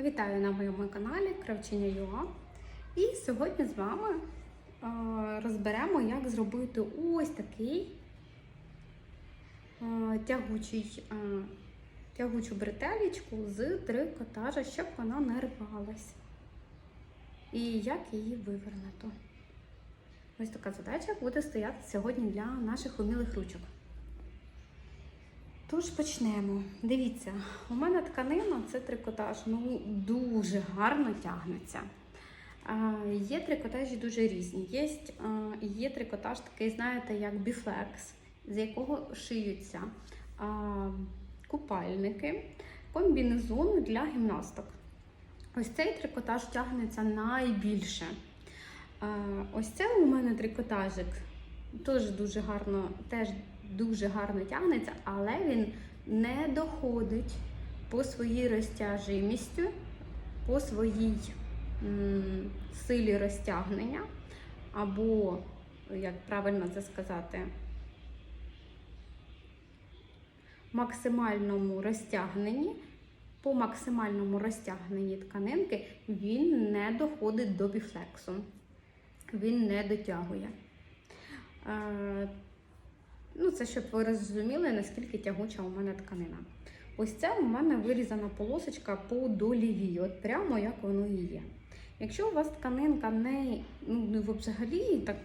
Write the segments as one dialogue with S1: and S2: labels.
S1: Вітаю на моєму каналі Кравчиня Юа. І сьогодні з вами е, розберемо, як зробити ось такий е, тягучий, е, тягучу бретелечку з трикотажа, щоб вона не рвалась. І як її вивернути. Ось така задача буде стояти сьогодні для наших умілих ручок. Тож почнемо. Дивіться, у мене тканина це трикотаж, ну дуже гарно тягнеться. Є трикотажі дуже різні. Є, є трикотаж такий, знаєте, як біфлекс, з якого шиються купальники, комбінезони для гімнасток. Ось цей трикотаж тягнеться найбільше. Ось це у мене трикотажик теж дуже гарно, теж дуже гарно тягнеться, але він не доходить по своїй розтяжимістю, по своїй силі розтягнення, або, як правильно це сказати, максимальному розтягненні. По максимальному розтягненні тканинки він не доходить до біфлексу, він не дотягує. Ну, це щоб ви розуміли, наскільки тягуча у мене тканина. Ось це у мене вирізана полосочка по доліві, от прямо як воно і є. Якщо у вас тканинка не ну, взагалі так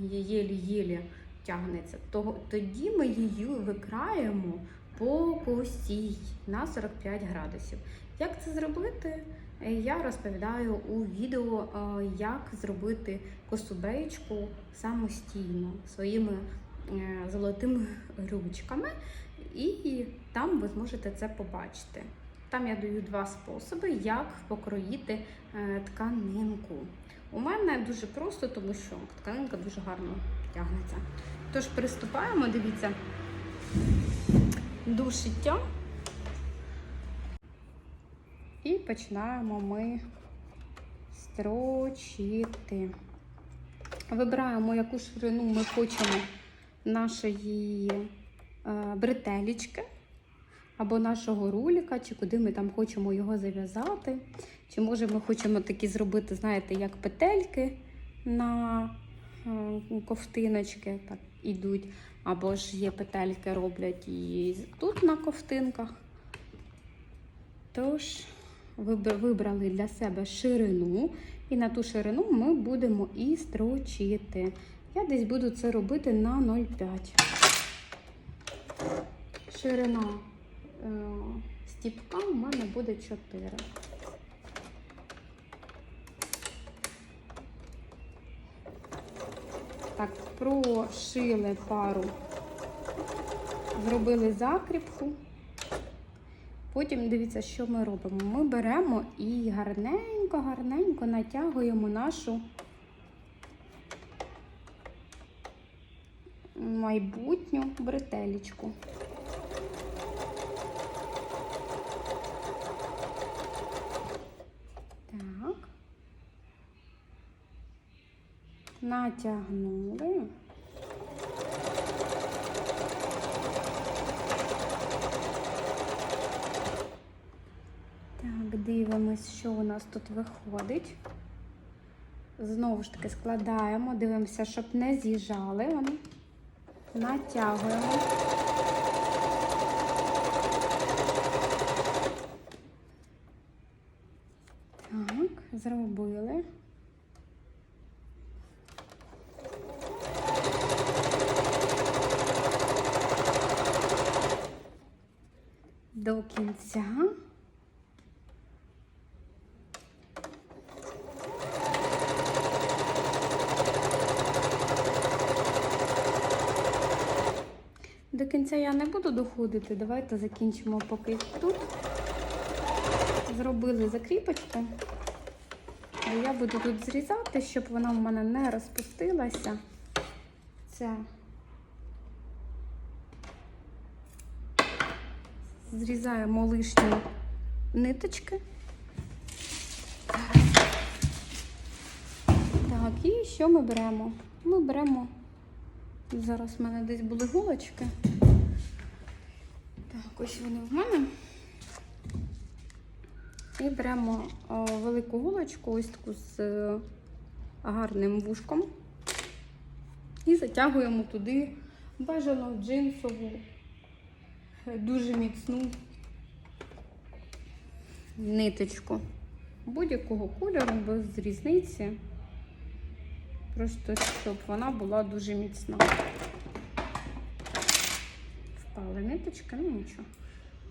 S1: єлі-єлі тягнеться, то тоді ми її викраємо по косій на 45 градусів. Як це зробити? Я розповідаю у відео, як зробити косубеєчку самостійно своїми золотими ручками, і там ви зможете це побачити. Там я даю два способи, як покроїти е, тканинку. У мене дуже просто, тому що тканинка дуже гарно тягнеться. Тож приступаємо, дивіться, до шиття. І починаємо ми строчити. Вибираємо, яку ширину ми хочемо нашої е, бретелічки або нашого руліка, чи куди ми там хочемо його зав'язати. Чи може ми хочемо такі зробити, знаєте, як петельки на е, ковтиночки так ідуть. Або ж є петельки роблять і тут на ковтинках. Тож, вибрали для себе ширину, і на ту ширину ми будемо і строчити. Я десь буду це робити на 0,5. Ширина е, стіпка у мене буде 4. Так, прошили пару, зробили закріпку. Потім дивіться, що ми робимо. Ми беремо і гарненько-гарненько натягуємо нашу майбутню бретелечку. Так. Натягнули. Так, дивимось, що у нас тут виходить. Знову ж таки складаємо, дивимося, щоб не з'їжджали вони. Натягуємо. Так, зробили. До кінця. Кінця я не буду доходити. Давайте закінчимо поки тут. Зробили закріпочку. Бо я буду тут зрізати, щоб вона в мене не розпустилася. Це зрізаємо лишні ниточки. Так, і що ми беремо? Ми беремо Зараз в мене десь були голочки. Так, ось вони в мене. І беремо о, велику гулочку, ось таку з е, гарним вушком. І затягуємо туди бажано джинсову, е, дуже міцну ниточку. Будь-якого кольору, без різниці. Просто щоб вона була дуже міцна. Впали ниточки, ну нічого.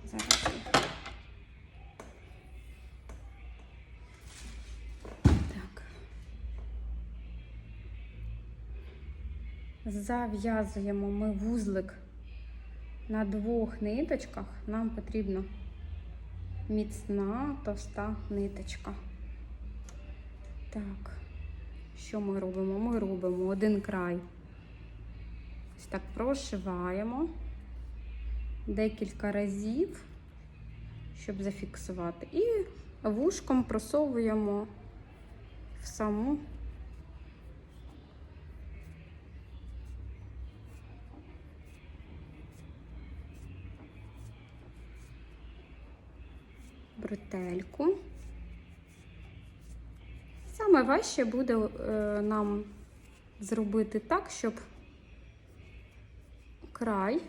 S1: Зараз. Так. Зав'язуємо ми вузлик на двох ниточках. Нам потрібно міцна товста ниточка. Так, що ми робимо? Ми робимо один край. Ось так прошиваємо декілька разів, щоб зафіксувати. І вушком просовуємо в саму бретельку. Саме важче буде е, нам зробити так, щоб край,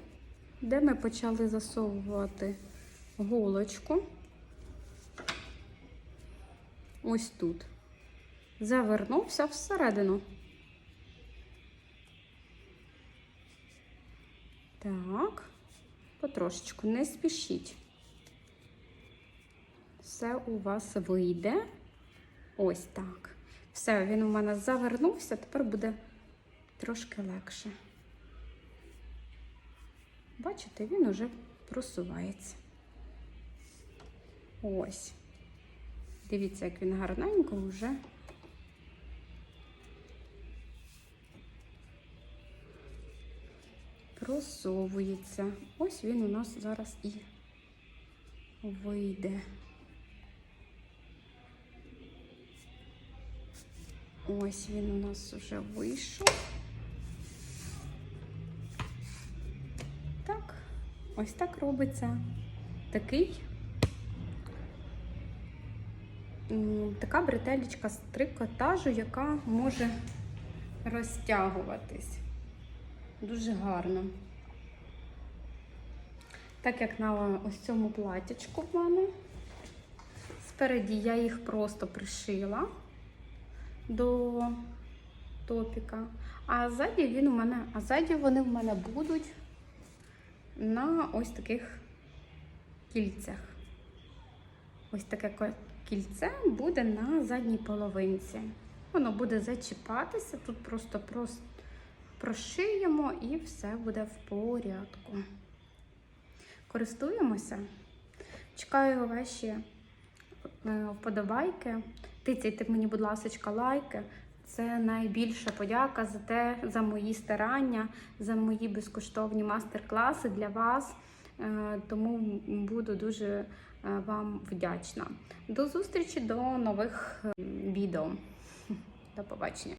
S1: де ми почали засовувати голочку, ось тут, завернувся всередину. Так, потрошечку, не спішіть. Все у вас вийде. Ось так. Все, він у мене завернувся, тепер буде трошки легше. Бачите, він уже просувається. Ось. Дивіться, як він гарненько вже. Просовується. Ось він у нас зараз і вийде. Ось він у нас вже вийшов. Ось так робиться такий. Така бретелечка з трикотажу, яка може розтягуватись. Дуже гарно. Так як на ось цьому платячку в мене. Спереді я їх просто пришила до топіка. А ззаді він у мене, а ззаді вони в мене будуть на ось таких кільцях. Ось таке кільце буде на задній половинці. Воно буде зачіпатися, тут просто прос- прошиємо і все буде в порядку. Користуємося. Чекаю ваші е, вподобайки. Тицяйте мені, будь ласка, лайки. Це найбільша подяка за те, за мої старання, за мої безкоштовні мастер-класи для вас. Е, Тому буду дуже е, вам вдячна. До зустрічі до нових відео. До побачення.